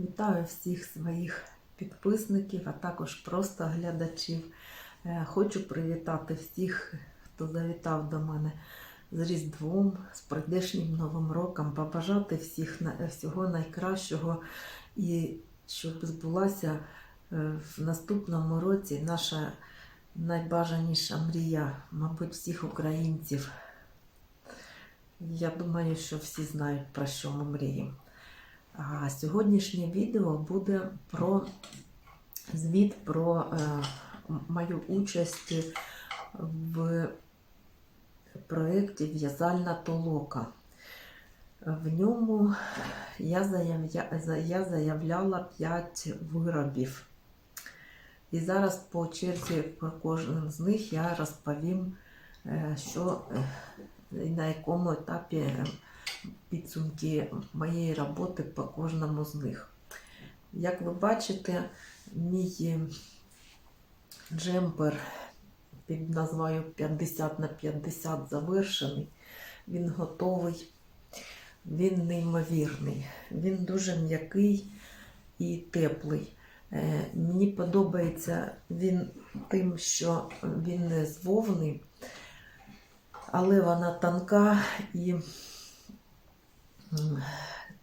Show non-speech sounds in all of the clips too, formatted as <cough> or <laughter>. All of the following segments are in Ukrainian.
Вітаю всіх своїх підписників, а також просто глядачів. Е, Хочу привітати всіх, хто завітав до мене з Різдвом, з прийдешнім Новим роком, побажати всіх всього найкращого і щоб збулася е, в наступному році наша найбажаніша мрія, мабуть, всіх українців. Я думаю, що всі знають, про що ми мріємо. А сьогоднішнє відео буде про звіт про е, мою участь в проєкті В'язальна толока. В ньому я, заявля... за- я заявляла 5 виробів. І зараз по черзі про кожен з них я розповім, е, що е, і на якому етапі підсумки моєї роботи по кожному з них. Як ви бачите, мій джемпер під назвою 50 на 50 завершений. Він готовий, він неймовірний, він дуже м'який і теплий. Е, Мені подобається він тим, що він не з але вона тонка і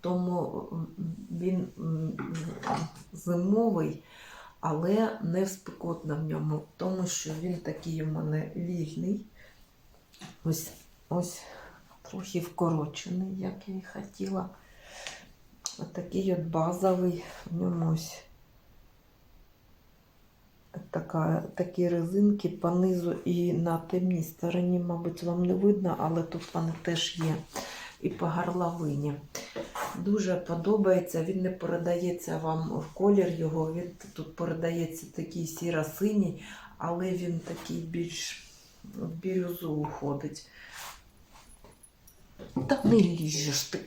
тому він зимовий, але не спекотно в ньому, тому що він такий у мене вільний. Ось, ось трохи вкорочений, як я і хотіла. Ось такий от базовий, в ньому ось така, такі резинки по низу і на темній стороні, мабуть, вам не видно, але тут вони теж є. І по горловині. Дуже подобається, він не передається вам в колір його, він тут передається такий сіро-синій, але він такий більш в бірюзу уходить. Та не ліжеш ти.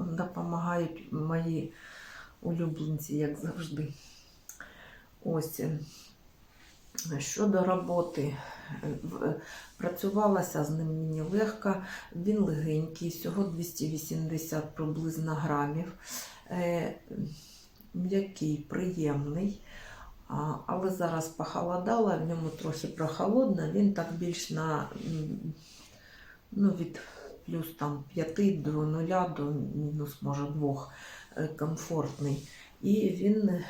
Допомагають мої улюбленці, як завжди. Ось. Щодо роботи, е, е, працювалася з ним мені легко, він легенький, всього 280 приблизно грамів, Е, м'який, приємний. Але зараз похолодало, в ньому трохи прохолодно, він так більш на ну, від плюс там 5 до 0 до мінус, може, 2 комфортний. І він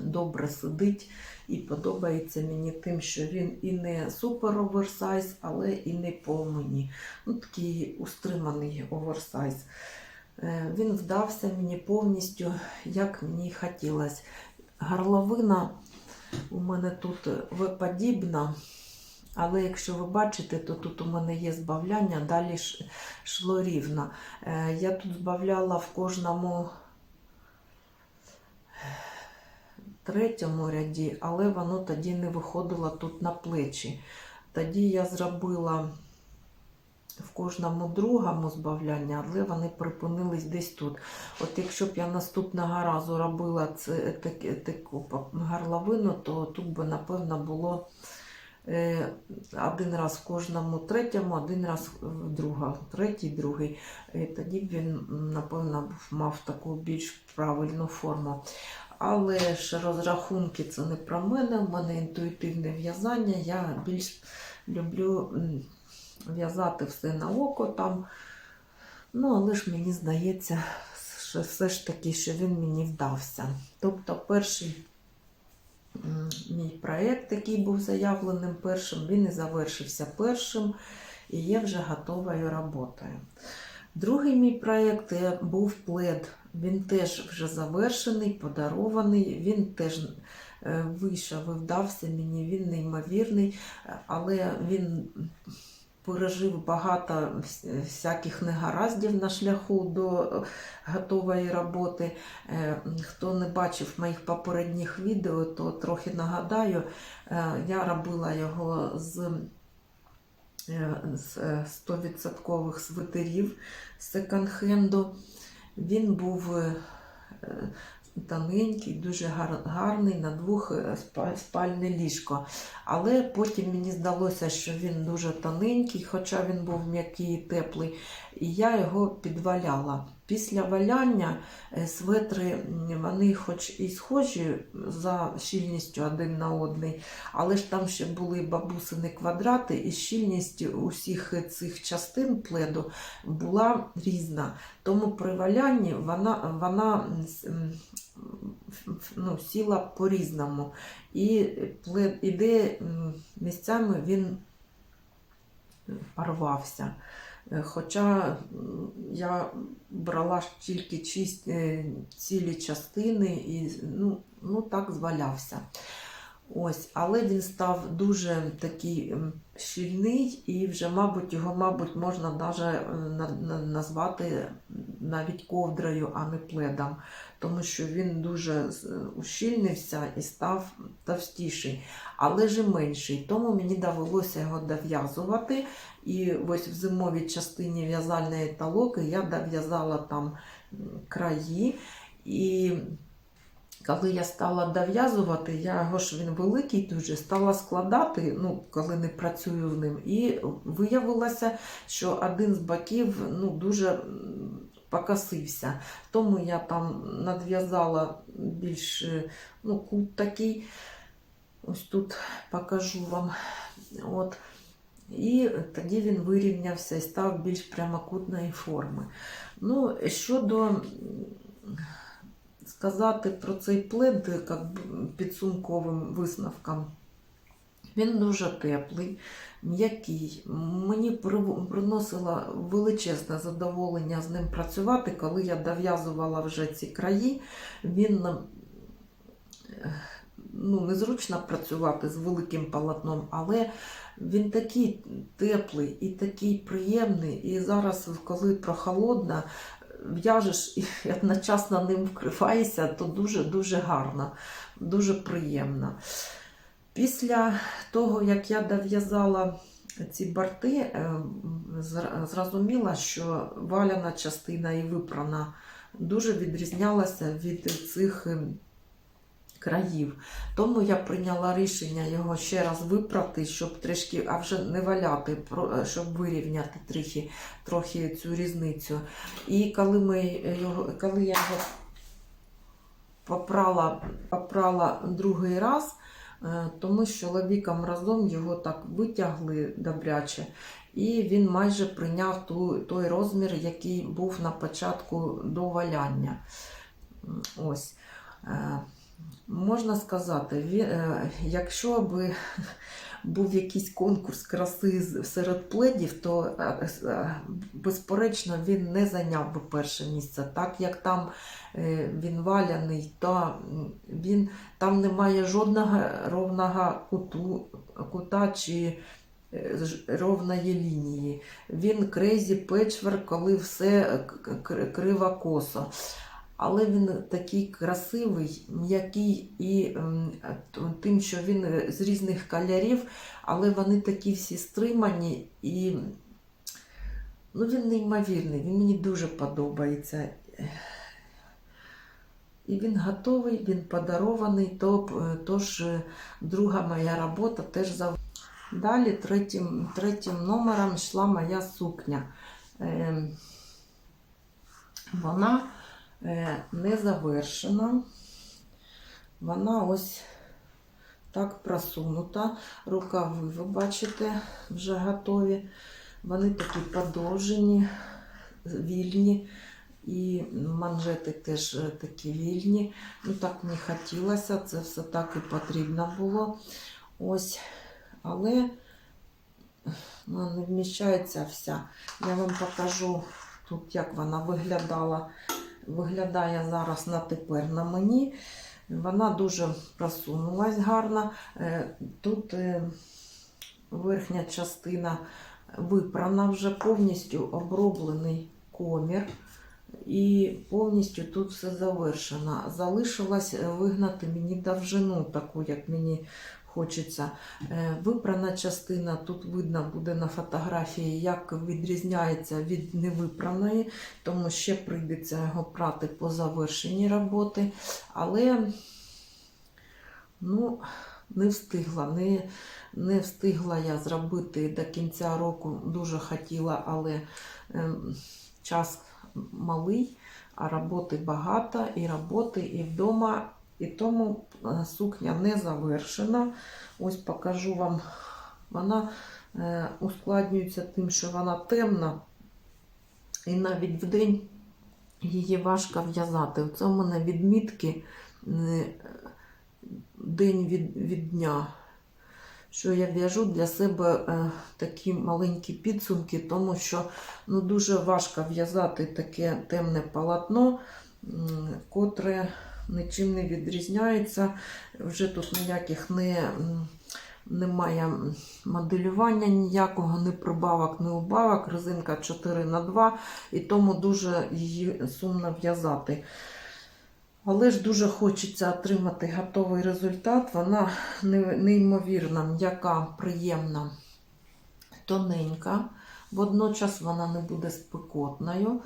добре сидить і подобається мені тим, що він і не супер оверсайз, але і не по мені. Ну, такий устриманий оверсайз. Е, Він вдався мені повністю, як мені хотілося. Горловина у мене тут В-подібна, але якщо ви бачите, то тут у мене є збавляння, далі йшло рівно. Е, Я тут збавляла в кожному третьому ряді, але воно тоді не виходило тут на плечі. Тоді я зробила в кожному другому збавляння, але вони припинились десь тут. От якщо б я наступного разу робила це, таке- таку горловину, то тут би, напевно, було е, один раз в кожному третьому, один раз в другому, третій, другий. Тоді б він, напевно, мав таку більш правильну форму. Але ж розрахунки це не про мене, у мене інтуїтивне в'язання. Я більш люблю в'язати все на око там. Ну, але ж мені здається, що все ж таки, що він мені вдався. Тобто, перший мій проєкт, який був заявленим першим, він і завершився першим, і є вже готовою роботою. Другий мій проєкт був плед. Він теж вже завершений, подарований. Він теж е, вийшов і вдався мені, він неймовірний, е, але він пережив багато всяких негараздів на шляху до е, готової роботи. Е, Хто не бачив моїх попередніх відео, то трохи нагадаю, е, я робила його з е, з е, 100% свитерів секонд-хенду. Він був е, тоненький, дуже гарний на двох е, спальне ліжко. Але потім мені здалося, що він дуже тоненький, хоча він був м'який і теплий, і я його підваляла. Після валяння е, светри вони хоч і схожі за щільністю один на одний, але ж там ще були бабусини квадрати, і щільність усіх цих частин пледу була різна. Тому при валянні вона, вона ну, сіла по-різному. І плед іде місцями він порвався. Е, Хоча я брала тільки чист, е, цілі частини і ну, ну так звалявся. Ось, але він став дуже такий щільний, і вже, мабуть, його, мабуть, можна даже е, на- на- назвати навіть ковдрою, а не пледом, тому що він дуже ущільнився і став товстіший, але ж менший. Тому мені довелося його дов'язувати. І ось в зимовій частині в'язальної талоки я дов'язала там краї. І коли я стала дов'язувати, я його ж він великий дуже, стала складати, ну, коли не працюю з ним, і виявилося, що один з боків ну, дуже покосився. Тому я там надв'язала більш ну, кут такий. Ось тут покажу вам. От. І тоді він вирівнявся і став більш прямокутної форми. Ну, щодо сказати про цей плед як підсумковим висновкам, він дуже теплий, м'який. Мені приносило величезне задоволення з ним працювати, коли я дов'язувала вже ці краї. Він ну, незручно працювати з великим полотном, але він такий теплий і такий приємний. І зараз, коли прохолодно, в'яжеш і одночасно <laughs> ним вкриваєшся, то дуже-дуже гарно, дуже приємно. Після того, як я дов'язала ці борти, е, зрозуміла, що валяна частина і випрана дуже відрізнялася від цих е, країв. Тому я прийняла рішення його ще раз випрати, щоб трішки, а вже не валяти, щоб вирівняти трохи, трохи цю різницю. І коли, ми його, коли я його попрала, попрала другий раз, е, то ми з чоловіком разом його так витягли добряче, і він майже прийняв ту, той розмір, який був на початку до валяння. Ось. Можна сказати, е, якщо би <laughs> був якийсь конкурс краси серед пледів, то е, е, безперечно він не зайняв би перше місце. Так як там він валяний, то він, там немає жодного ровного куту, кута чи ровної лінії. Він крейзі печвер, коли все к- к- криво косо. Але він такий красивий, м'який і ем, тим, що він е, з різних кольорів, але вони такі всі стримані і ну, він неймовірний, він мені дуже подобається. І він готовий, він подарований, то, е, тож е, друга моя робота теж за. Далі третім, третім номером йшла моя сукня. Ем, Вона не завершена. Вона ось так просунута. Рукави, ви бачите, вже готові. Вони такі подовжені, вільні. І манжети теж е, такі вільні. Ну так не хотілося, це все так і потрібно було. Ось, але вона не вміщається вся. Я вам покажу тут, як вона виглядала. Виглядає зараз на тепер на мені. Вона дуже просунулась гарно. Е, Тут е, верхня частина випрана вже повністю оброблений комір. І повністю тут все завершено. Залишилось вигнати мені довжину, таку, як мені хочеться. Е, Випрана частина, тут видно буде на фотографії, як відрізняється від невипраної, тому ще прийдеться його прати по завершенні роботи. Але ну, не встигла, не, не встигла я зробити до кінця року, дуже хотіла, але ем, час малий, а роботи багато, і роботи, і вдома. І тому е, сукня не завершена. Ось покажу вам. Вона е, ускладнюється тим, що вона темна, і навіть вдень її важко в'язати. Це у мене відмітки е, день від, від дня. Що я в'яжу для себе е, такі маленькі підсумки, тому що ну, дуже важко в'язати таке темне полотно, котре нічим не відрізняється. Вже тут ніяких не, немає моделювання ніякого, ні прибавок, ні убавок. Резинка 4 на 2 і тому дуже її сумно в'язати. Але ж дуже хочеться отримати готовий результат. Вона не- неймовірно м'яка, приємна, тоненька. Водночас вона не буде спекотною.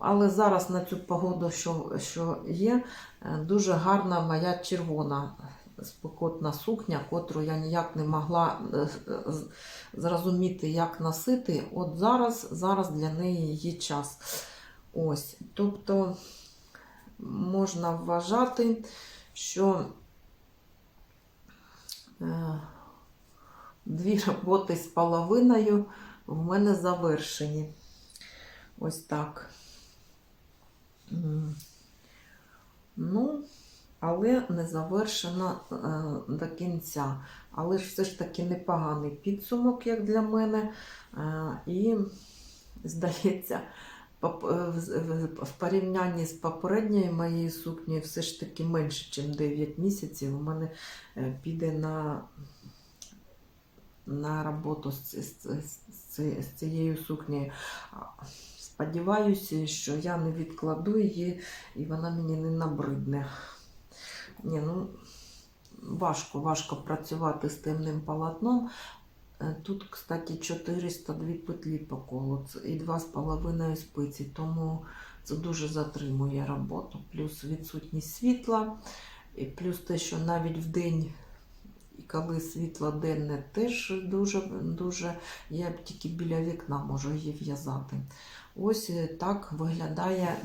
Але зараз на цю погоду, що, що є, е, дуже гарна моя червона спекотна сукня, котру я ніяк не могла е, зрозуміти, як носити. От зараз, зараз для неї є час. Ось. Тобто можна вважати, що е, дві роботи з половиною в мене завершені. Ось так. Ну, але не завершена е, до кінця. Але ж все ж таки непоганий підсумок, як для мене. Е, і, здається, е, в, порівнянні з попередньою моєю сукнею все ж таки менше, ніж 9 місяців. У мене піде на, на роботу з, з, з, з цією сукнею. Сподіваюся, що я не відкладу її і вона мені не набридне. Ні, ну, важко, важко працювати з темним полотном. Е, Тут, кстати, 402 петлі по колу і 2,5 спиці, тому це дуже затримує роботу. Плюс відсутність світла, і плюс те, що навіть в день, коли світло денне, теж дуже, дуже я тільки біля вікна можу її в'язати. Ось е, так виглядає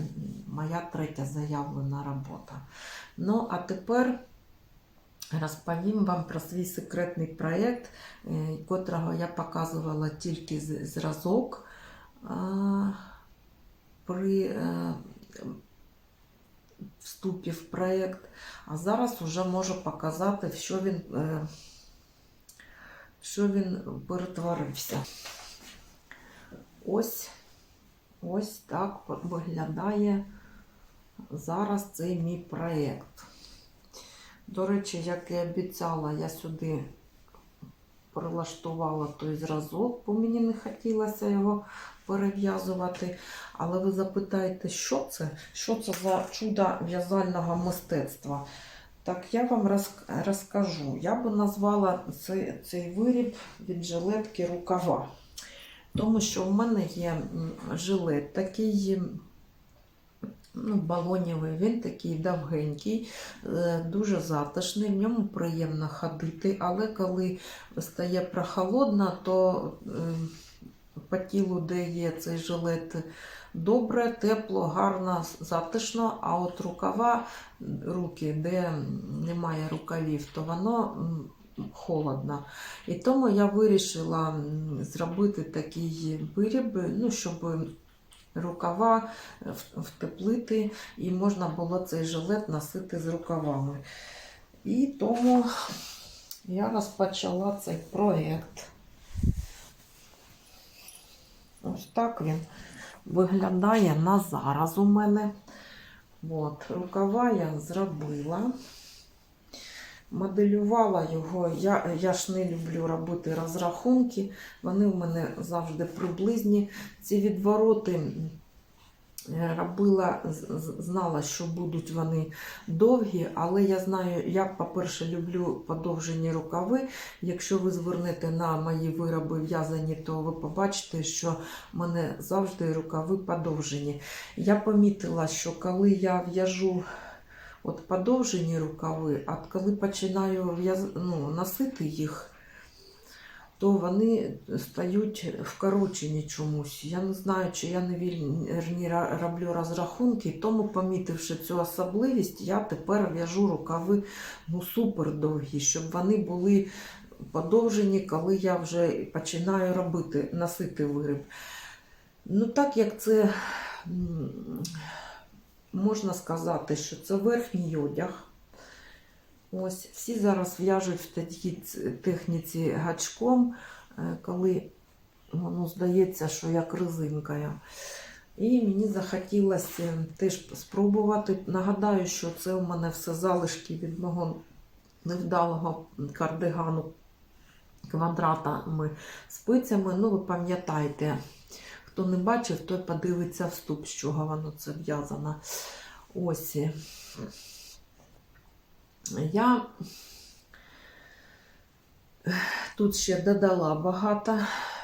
моя третя заявлена робота. Ну, а тепер розповім вам про свій секретний проєкт, е, котрого я показувала тільки зразок при е, вступі в проєкт. А зараз вже можу показати, що він, що він перетворився. Ось, ось так виглядає зараз цей мій проєкт. До речі, як і обіцяла, я сюди прилаштувала той зразок, бо мені не хотілося його перев'язувати. Але ви запитаєте, що це? Що це за чудо в'язального мистецтва? Так я вам розкажу. Я би назвала цей, цей виріб від жилетки рукава. Тому що в мене є жилет такий ну, балонівий, він такий довгенький, е, дуже затишний, в ньому приємно ходити, але коли стає прохолодно, то е, по тілу, де є цей жилет, добре, тепло, гарно, затишно, а от рукава, руки, де немає рукавів, то воно холодно. І тому я вирішила зробити такий виріб, ну, щоб рукава втеплити, і можна було цей жилет носити з рукавами. І тому я розпочала цей проєкт. Ось так він виглядає на зараз у мене. От, рукава я зробила. Моделювала його, я, я ж не люблю робити розрахунки, вони в мене завжди приблизні. Ці відвороти е, робила, знала, що будуть вони довгі, але я знаю, я, по-перше, люблю подовжені рукави. Якщо ви звернете на мої вироби в'язані, то ви побачите, що в мене завжди рукави подовжені. Я помітила, що коли я в'яжу от подовжені рукави, а коли починаю ну, носити їх, то вони стають вкорочені чомусь. Я не знаю, чи я невірні ра- роблю розрахунки, тому, помітивши цю особливість, я тепер в'яжу рукави ну, супер довгі, щоб вони були подовжені, коли я вже починаю робити, носити виріб. Ну, так як це можна сказати, що це верхній одяг. Ось всі зараз в'яжуть в такій техніці гачком, е, коли воно здається, що як резинкою. І мені захотілося теж спробувати. Нагадаю, що це у мене все залишки від мого невдалого кардигану квадратами спицями. Ну, ви пам'ятаєте, хто не бачив, той подивиться вступ, з чого воно це в'язано. Ось. Я тут ще додала багато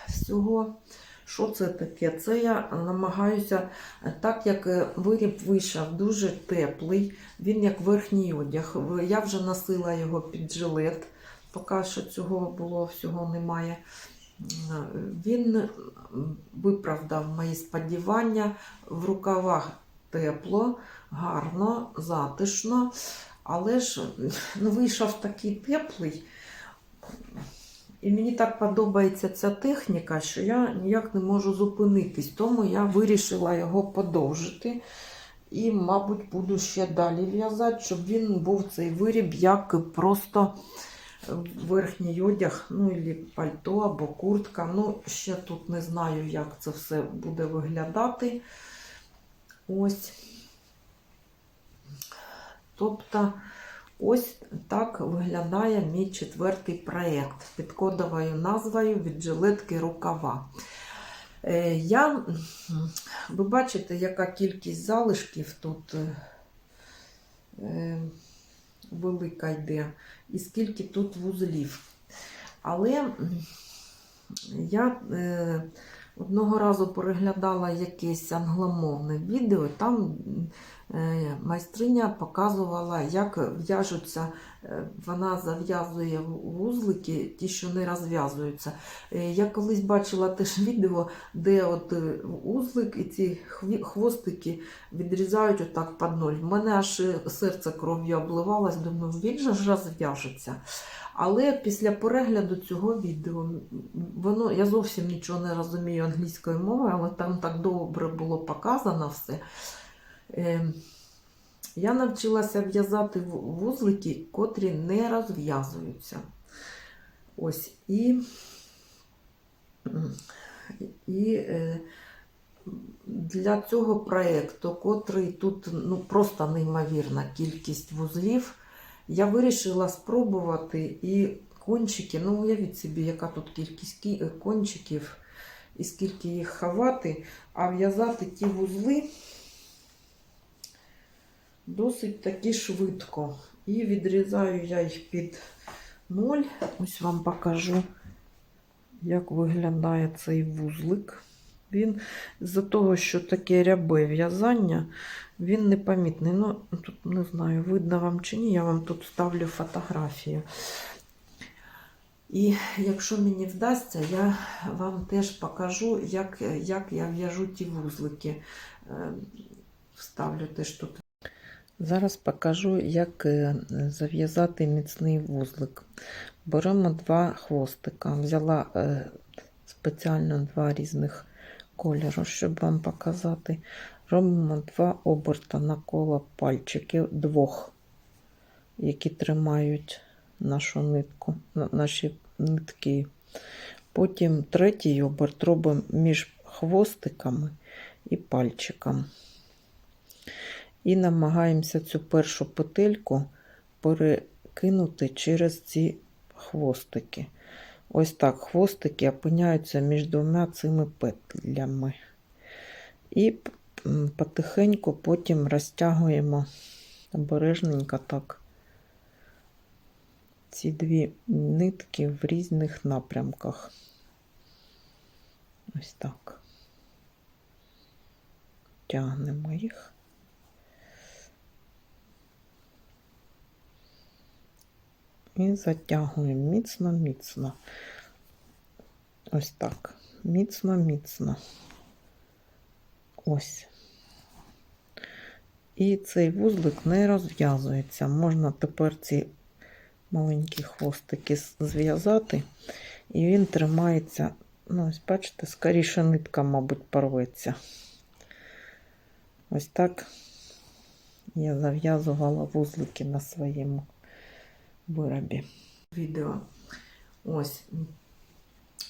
всього. Що це таке? Це я намагаюся, так як е, виріб вийшов дуже теплий, він як верхній одяг. Я вже носила його під жилет, поки що цього було всього немає. Він виправдав мої сподівання. В рукавах тепло, гарно, затишно. Але ж ну, вийшов такий теплий. І мені так подобається ця техніка, що я ніяк не можу зупинитись. Тому я вирішила його подовжити. І, мабуть, буду ще далі в'язати, щоб він був цей виріб, як просто верхній одяг, ну і пальто або куртка. Ну, ще тут не знаю, як це все буде виглядати. Ось. Тобто, ось так виглядає мій четвертий проєкт під кодовою назвою від жилетки рукава. Е, Я, ви бачите, яка кількість залишків тут е, велика йде, і скільки тут вузлів. Але я е, одного разу переглядала якесь англомовне відео, там майстриня показувала, як в'яжуться, е, вона зав'язує вузлики, ті, що не розв'язуються. Е, Я колись бачила теж відео, де от е, узлик і ці хвостики відрізають отак під ноль. В мене аж е, серце кров'ю обливалось, думаю, він же ж розв'яжеться. Але після перегляду цього відео, воно, я зовсім нічого не розумію англійської мови, але там так добре було показано все. Е, я навчилася в'язати вузлики, котрі не розв'язуються. Ось і, і е, для цього проєкту, котрий тут ну, просто неймовірна кількість вузлів, я вирішила спробувати і кончики, ну уявіть собі, яка тут кількість кончиків і скільки їх ховати, а в'язати ті вузли досить таки швидко. І відрізаю я їх під ноль. Ось вам покажу, як виглядає цей вузлик. Він з-за того, що таке рябе в'язання, він непомітний. Ну, тут не знаю, видно вам чи ні, я вам тут ставлю фотографію. І якщо мені вдасться, я вам теж покажу, як, як я в'яжу ті вузлики. Е, Вставлю теж тут. Зараз покажу, як е, зав'язати міцний вузлик. Беремо два хвостика. Взяла е, спеціально два різних кольору, щоб вам показати. Робимо два оберта навколо пальчиків, двох, які тримають нашу нитку, наші нитки. Потім третій оберт робимо між хвостиками і пальчиком. І намагаємося цю першу петельку перекинути через ці хвостики. Ось так хвостики опиняються між двома цими петлями. І потихеньку потім розтягуємо обережненько так ці дві нитки в різних напрямках. Ось так. Тягнемо їх. І затягуємо міцно-міцно. Ось так. Міцно-міцно. Ось. І цей вузлик не розв'язується. Можна тепер ці маленькі хвостики зв'язати, і він тримається. Ну, ось бачите, скоріше нитка, мабуть, порветься. Ось так я зав'язувала вузлики на своєму виробі. Відео. Ось.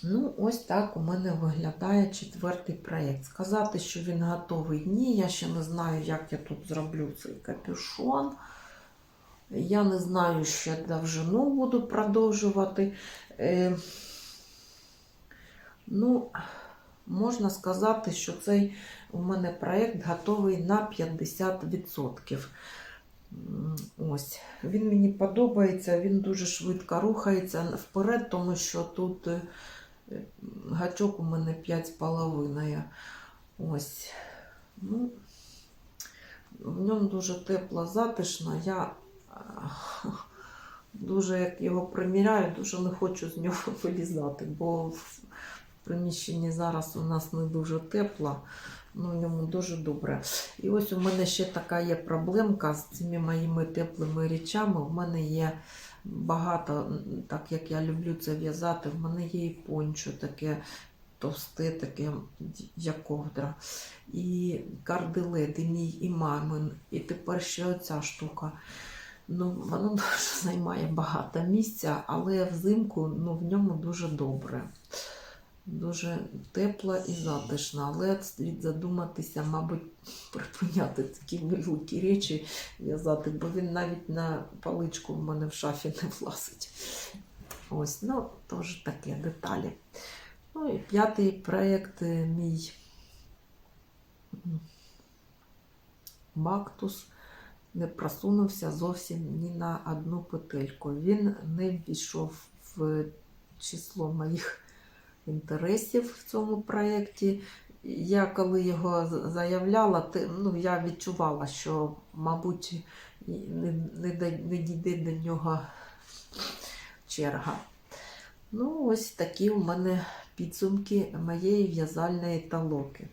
Ну, ось так у мене виглядає четвертий проєкт. Сказати, що він готовий, ні. Я ще не знаю, як я тут зроблю цей капюшон. Я не знаю, ще довжину буду продовжувати. Е, ну, можна сказати, що цей у мене проєкт готовий на 50%. Ось. Він мені подобається, він дуже швидко рухається вперед, тому що тут е, гачок у мене 5,5. Ось. Ну, в ньому дуже тепло, затишно. Я <laughs> дуже, як його приміряю, дуже не хочу з нього <laughs> вилізати, бо в приміщенні зараз у нас не дуже тепло, ну ньому дуже добре. І ось у мене ще така є проблемка з цими моїми теплими речами. В мене є багато, так як я люблю це в'язати, в мене є і пончо таке товсте, таке, як ковдра. І кардилет, і мій, і мамин, і тепер ще оця штука. Ну, воно <laughs> дуже займає багато місця, але взимку ну, в ньому дуже добре. Дуже тепло і затишно, але слід задуматися, мабуть, припиняти такі великі речі в'язати, бо він навіть на паличку в мене в шафі не влазить. Ось, ну, теж таке деталі. Ну і п'ятий проєкт е, мій Бактус не просунувся зовсім ні на одну петельку. Він не ввійшов в число моїх інтересів в цьому проєкті. Я коли його заявляла, ну, я відчувала, що, мабуть, не, дійде до нього черга. Ну, ось такі у мене підсумки моєї в'язальної талоки.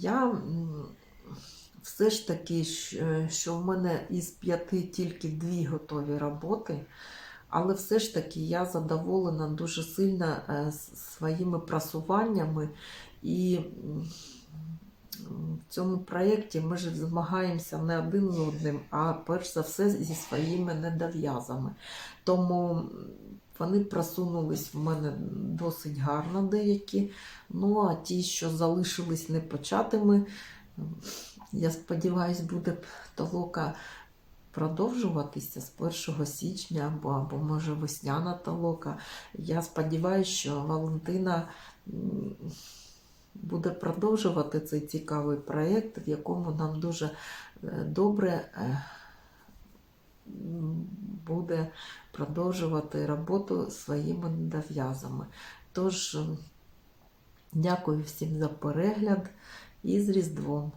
Я все ж таки, що в мене із п'яти тільки дві готові роботи, але все ж таки я задоволена дуже сильно е, своїми просуваннями. І в цьому проєкті ми ж змагаємося не один з одним, а перш за все зі своїми недов'язами. Тому вони просунулись в мене досить гарно деякі. Ну а ті, що залишились непочатими, я сподіваюся, буде толока продовжуватися з 1 січня або, або може весняна толока. Я сподіваюся, що Валентина буде продовжувати цей цікавий проєкт, в якому нам дуже е, добре е, буде продовжувати роботу своїми недов'язами. Тож, дякую всім за перегляд і з Різдвом!